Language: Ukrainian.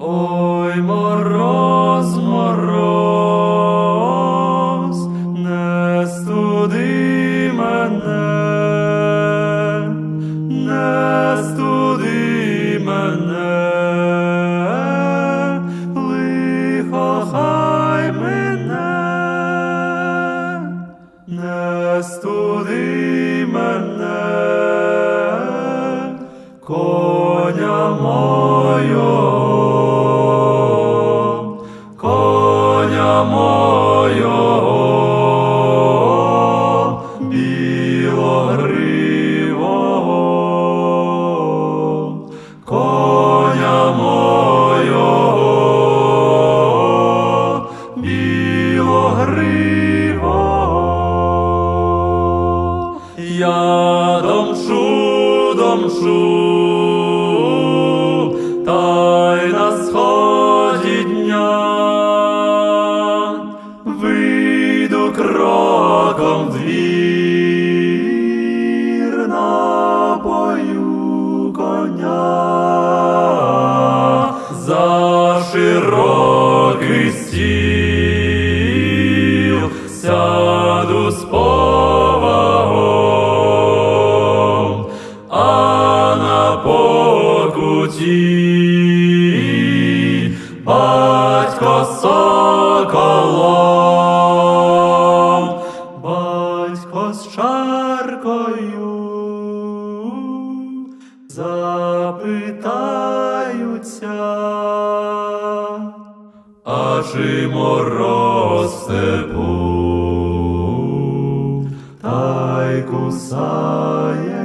Ой, мороз, мороз, не студи мене, не студи мене, лихо хай мене, не студи мене, коня мойого, мойого, білогривого, коня мойого, білогривого. Я домшу, домшу, кроком в двір, напою коня. За широкий стіл сяду з повагом, а на покуті батько соколом, чаркою запитаються. А чи мороз степу та й кусається?